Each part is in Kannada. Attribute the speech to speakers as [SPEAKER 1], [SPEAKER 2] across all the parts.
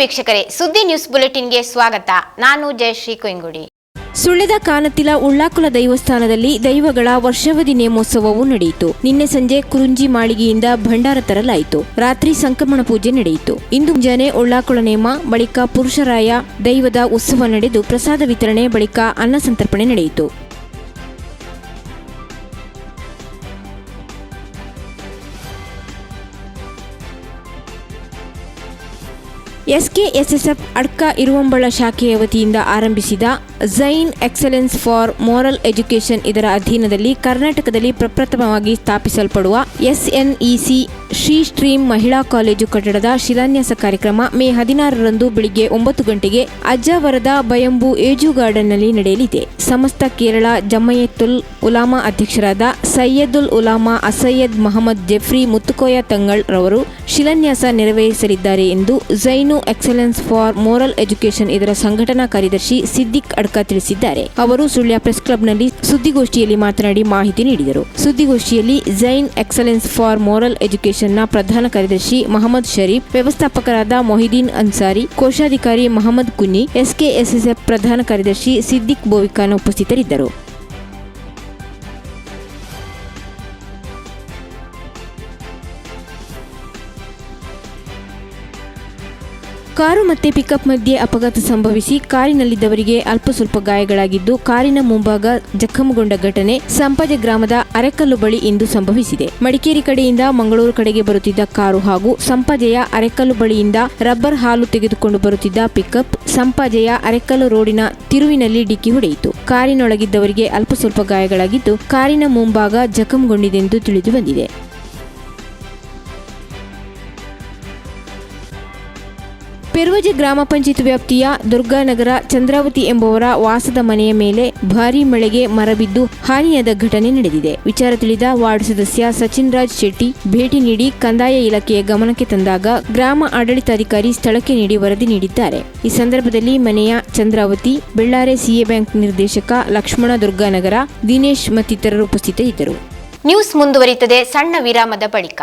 [SPEAKER 1] ವೀಕ್ಷಕರೇ, ಸುದ್ದಿ ನ್ಯೂಸ್ ಬುಲೆಟಿನ್ಗೆ ಸ್ವಾಗತ. ನಾನು ಜಯಶ್ರೀ ಕೊಯ್ಂಗುಡಿ
[SPEAKER 2] ಸುಳ್ಯದ ಕಾನತಿಲ ಉಳ್ಳಾಕುಲ ದೈವಸ್ಥಾನದಲ್ಲಿ ದೈವಗಳ ವರ್ಷಾವಧಿ ನೇಮೋತ್ಸವವು ನಡೆಯಿತು. ನಿನ್ನೆ ಸಂಜೆ ಕುರುಂಜಿ ಮಾಳಿಗೆಯಿಂದ ಭಂಡಾರ ತರಲಾಯಿತು. ರಾತ್ರಿ ಸಂಕ್ರಮಣ ಪೂಜೆ ನಡೆಯಿತು. ಇಂದು ಮುಂಜಾನೆ ಉಳ್ಳಾಕುಳ ನೇಮ, ಬಳಿಕ ಪುರುಷರಾಯ ದೈವದ ಉತ್ಸವ ನಡೆದು ಪ್ರಸಾದ ವಿತರಣೆ, ಬಳಿಕ ಅನ್ನ ಸಂತರ್ಪಣೆ ನಡೆಯಿತು. ಎಸ್ಕೆಎಸ್ಎಸ್ಎಫ್ ಅಡ್ಕ ಇರುವಂಬಳ ಶಾಖೆಯ ವತಿಯಿಂದ ಆರಂಭಿಸಿದ Zain excellence for moral education ಇದರ ಅಧೀನದಲ್ಲಿ ಕರ್ನಾಟಕದಲ್ಲಿ ಪ್ರಪ್ರಥಮವಾಗಿ ಸ್ಥಾಪಿಸಲ್ಪಡುವ ಎಸ್ಎನ್ಇಸಿ ಶ್ರೀ ಸ್ಟ್ರೀಮ್ ಮಹಿಳಾ ಕಾಲೇಜು ಕಟ್ಟಡದ ಶಿಲಾನ್ಯಾಸ ಕಾರ್ಯಕ್ರಮ ಮೇ ಹದಿನಾರರಂದು ಬೆಳಿಗ್ಗೆ ಒಂಬತ್ತು ಗಂಟೆಗೆ ಅಜ್ಜಾವರದ ಬಯಂಬು ಏಜು ಗಾರ್ಡನ್ನಲ್ಲಿ ನಡೆಯಲಿದೆ. ಸಮಸ್ತ ಕೇರಳ ಜಮಯತ್ತುಲ್ ಉಲಾಮಾ ಅಧ್ಯಕ್ಷರಾದ ಸೈಯದುಲ್ ಉಲಾಮಾ ಅಸಯ್ಯದ್ ಮಹಮ್ಮದ್ ಜೆಫ್ರಿ ಮುತ್ತುಕೋಯ ತಂಗಳ್ ರವರು ಶಿಲಾನ್ಯಾಸ ನೆರವೇರಿಸಲಿದ್ದಾರೆ ಎಂದು Zain excellence for moral education ಇದರ ಸಂಘಟನಾ ಕಾರ್ಯದರ್ಶಿ ಸಿದ್ದಿಕ್ ಅಡ್ಕ ತಿಳಿಸಿದ್ದಾರೆ. ಅವರು ಸುಳ್ಯ ಪ್ರೆಸ್ ಕ್ಲಬ್ನಲ್ಲಿ ಸುದ್ದಿಗೋಷ್ಠಿಯಲ್ಲಿ ಮಾತನಾಡಿ ಮಾಹಿತಿ ನೀಡಿದರು. ಸುದ್ದಿಗೋಷ್ಠಿಯಲ್ಲಿ ಝೈನ್ ಎಕ್ಸಲೆನ್ಸ್ ಫಾರ್ ಮೋರಲ್ ಎಜುಕೇಷನ್ನ ಪ್ರಧಾನ ಕಾರ್ಯದರ್ಶಿ ಮಹಮ್ಮದ್ ಶರೀಫ್, ವ್ಯವಸ್ಥಾಪಕರಾದ ಮೊಹಿದೀನ್ ಅನ್ಸಾರಿ, ಕೋಶಾಧಿಕಾರಿ ಮಹಮ್ಮದ್ ಕುನ್ನಿ, ಎಸ್ಕೆಎಸ್ಎಸ್ಎಫ್ ಪ್ರಧಾನ ಕಾರ್ಯದರ್ಶಿ ಸಿದ್ದಿಕ್ ಬೋವಿಕಾನ ಉಪಸ್ಥಿತರಿದ್ದರು. ಕಾರು ಮತ್ತೆ ಪಿಕಪ್ ಮಧ್ಯೆ ಅಪಘಾತ ಸಂಭವಿಸಿ ಕಾರಿನಲ್ಲಿದ್ದವರಿಗೆ ಅಲ್ಪ ಸ್ವಲ್ಪ ಗಾಯಗಳಾಗಿದ್ದು ಕಾರಿನ ಮುಂಭಾಗ ಜಖಮಗೊಂಡ ಘಟನೆ ಸಂಪಾಜೆ ಗ್ರಾಮದ ಅರೆಕಲ್ಲು ಬಳಿ ಇಂದು ಸಂಭವಿಸಿದೆ. ಮಡಿಕೇರಿ ಕಡೆಯಿಂದ ಮಂಗಳೂರು ಕಡೆಗೆ ಬರುತ್ತಿದ್ದ ಕಾರು ಹಾಗೂ ಸಂಪಾಜೆಯ ಅರೆಕಲ್ಲು ಬಳಿಯಿಂದ ರಬ್ಬರ್ ಹಾಲು ತೆಗೆದುಕೊಂಡು ಬರುತ್ತಿದ್ದ ಪಿಕಪ್ ಸಂಪಾಜೆಯ ಅರೆಕಲ್ಲು ರೋಡಿನ ತಿರುವಿನಲ್ಲಿ ಡಿಕ್ಕಿ ಹೊಡೆಯಿತು. ಕಾರಿನೊಳಗಿದ್ದವರಿಗೆ ಅಲ್ಪ ಸ್ವಲ್ಪ ಗಾಯಗಳಾಗಿದ್ದು ಕಾರಿನ ಮುಂಭಾಗ ಜಖಂಗೊಂಡಿದೆಂದು ತಿಳಿದು ಬಂದಿದೆ. ಪೆರುವಜೆ ಗ್ರಾಮ ಪಂಚಾಯತ್ ವ್ಯಾಪ್ತಿಯ ದುರ್ಗಾನಗರ ಚಂದ್ರಾವತಿ ಎಂಬುವರ ವಾಸದ ಮನೆಯ ಮೇಲೆ ಭಾರೀ ಮಳೆಗೆ ಮರಬಿದ್ದು ಹಾನಿಯಾದ ಘಟನೆ ನಡೆದಿದೆ. ವಿಚಾರ ತಿಳಿದ ವಾರ್ಡ್ ಸದಸ್ಯ ಸಚಿನ್ ರಾಜ್ ಶೆಟ್ಟಿ, ಭೇಟಿ ನೀಡಿ ಕಂದಾಯ ಇಲಾಖೆಯ ಗಮನಕ್ಕೆ ತಂದಾಗ ಗ್ರಾಮ ಆಡಳಿತಾಧಿಕಾರಿ ಸ್ಥಳಕ್ಕೆ ನೀಡಿ ವರದಿ ನೀಡಿದ್ದಾರೆ. ಈ ಸಂದರ್ಭದಲ್ಲಿ ಮನೆಯ ಚಂದ್ರಾವತಿ, ಬೆಳ್ಳಾರೆ ಸಿಎ ಬ್ಯಾಂಕ್ ನಿರ್ದೇಶಕ ಲಕ್ಷ್ಮಣ ದುರ್ಗಾನಗರ, ದಿನೇಶ್ ಮತ್ತಿತರರು ಉಪಸ್ಥಿತರಿದ್ದರು.
[SPEAKER 1] ನ್ಯೂಸ್ ಮುಂದುವರಿಯುತ್ತದೆ ಸಣ್ಣ ವಿರಾಮದ ಬಳಿಕ.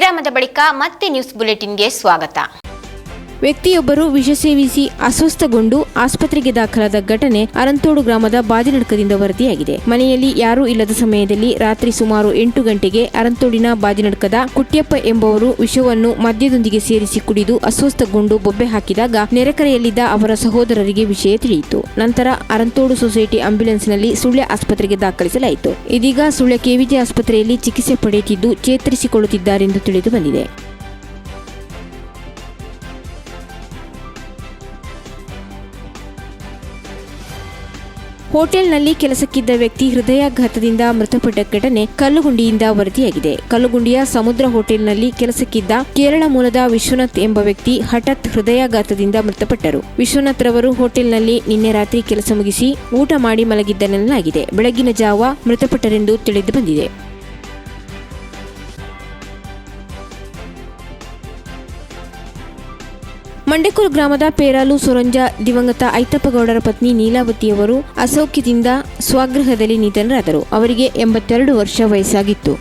[SPEAKER 1] ವಿರಾಮದ ಬಳಿಕ ಮತ್ತೆ ನ್ಯೂಸ್ ಬುಲೆಟಿನ್ಗೆ ಸ್ವಾಗತ.
[SPEAKER 2] ವ್ಯಕ್ತಿಯೊಬ್ಬರು ವಿಷ ಸೇವಿಸಿ ಅಸ್ವಸ್ಥಗೊಂಡು ಆಸ್ಪತ್ರೆಗೆ ದಾಖಲಾದ ಘಟನೆ ಅರಂತೋಡು ಗ್ರಾಮದ ಬಾದಿನಡ್ಕದಿಂದ ವರದಿಯಾಗಿದೆ. ಮನೆಯಲ್ಲಿ ಯಾರೂ ಇಲ್ಲದ ಸಮಯದಲ್ಲಿ ರಾತ್ರಿ ಸುಮಾರು ಎಂಟು ಗಂಟೆಗೆ ಅರಂತೋಡಿನ ಬಾದಿನಡ್ಕದ ಕುಟ್ಯಪ್ಪ ಎಂಬವರು ವಿಷವನ್ನು ಮದ್ಯದೊಂದಿಗೆ ಸೇರಿಸಿ ಕುಡಿದು ಅಸ್ವಸ್ಥಗೊಂಡು ಬೊಬ್ಬೆ ಹಾಕಿದಾಗ ನೆರೆಕರೆಯಲ್ಲಿದ್ದ ಅವರ ಸಹೋದರರಿಗೆ ವಿಷಯ ತಿಳಿಯಿತು. ನಂತರ ಅರಂತೋಡು ಸೊಸೈಟಿ ಆಂಬ್ಯುಲೆನ್ಸ್ನಲ್ಲಿ ಸುಳ್ಯ ಆಸ್ಪತ್ರೆಗೆ ದಾಖಲಿಸಲಾಯಿತು. ಇದೀಗ ಸುಳ್ಯ ಕೆವಿಜಿ ಆಸ್ಪತ್ರೆಯಲ್ಲಿ ಚಿಕಿತ್ಸೆ ಪಡೆಯುತ್ತಿದ್ದು ಚೇತರಿಸಿಕೊಳ್ಳುತ್ತಿದ್ದಾರೆಂದು ತಿಳಿದು ಬಂದಿದೆ. ಹೋಟೆಲ್ನಲ್ಲಿ ಕೆಲಸಕ್ಕಿದ್ದ ವ್ಯಕ್ತಿ ಹೃದಯಾಘಾತದಿಂದ ಮೃತಪಟ್ಟ ಘಟನೆ ಕಲ್ಲುಗುಂಡಿಯಿಂದ ವರದಿಯಾಗಿದೆ. ಕಲ್ಲುಗುಂಡಿಯ ಸಮುದ್ರ ಹೋಟೆಲ್ನಲ್ಲಿ ಕೆಲಸಕ್ಕಿದ್ದ ಕೇರಳ ಮೂಲದ ವಿಶ್ವನಾಥ್ ಎಂಬ ವ್ಯಕ್ತಿ ಹಠಾತ್ ಹೃದಯಾಘಾತದಿಂದ ಮೃತಪಟ್ಟರು. ವಿಶ್ವನಾಥ್ ರವರು ಹೋಟೆಲ್ನಲ್ಲಿ ನಿನ್ನೆ ರಾತ್ರಿ ಕೆಲಸ ಮುಗಿಸಿ ಊಟ ಮಾಡಿ ಮಲಗಿದ್ದನೆನ್ನಲಾಗಿದೆ. ಬೆಳಗಿನ ಜಾವ ಮೃತಪಟ್ಟರೆಂದು ತಿಳಿದು ಬಂದಿದೆ. ಮಂಡೆಕೂರು ಗ್ರಾಮದ ಪೇರಾಲು ಸುರಂಜ ದಿವಂಗತ ಐತಪ್ಪಗೌಡರ ಪತ್ನಿ ನೀಲಾವತಿಯವರು ಅಸೌಖ್ಯದಿಂದ ಸ್ವಗೃಹದಲ್ಲಿ ನಿಧನರಾದರು. ಅವರಿಗೆ ಎಂಬತ್ತೆರಡು ವರ್ಷ ವಯಸ್ಸಾಗಿತ್ತು.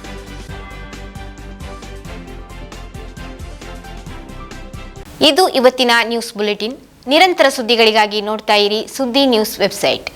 [SPEAKER 1] ಇದು ಇವತ್ತಿನ ನ್ಯೂಸ್ ಬುಲೆಟಿನ್. ನಿರಂತರ ಸುದ್ದಿಗಳಿಗಾಗಿ ನೋಡ್ತಾ ಇರಿ ಸುದ್ದಿ ನ್ಯೂಸ್ ವೆಬ್ಸೈಟ್.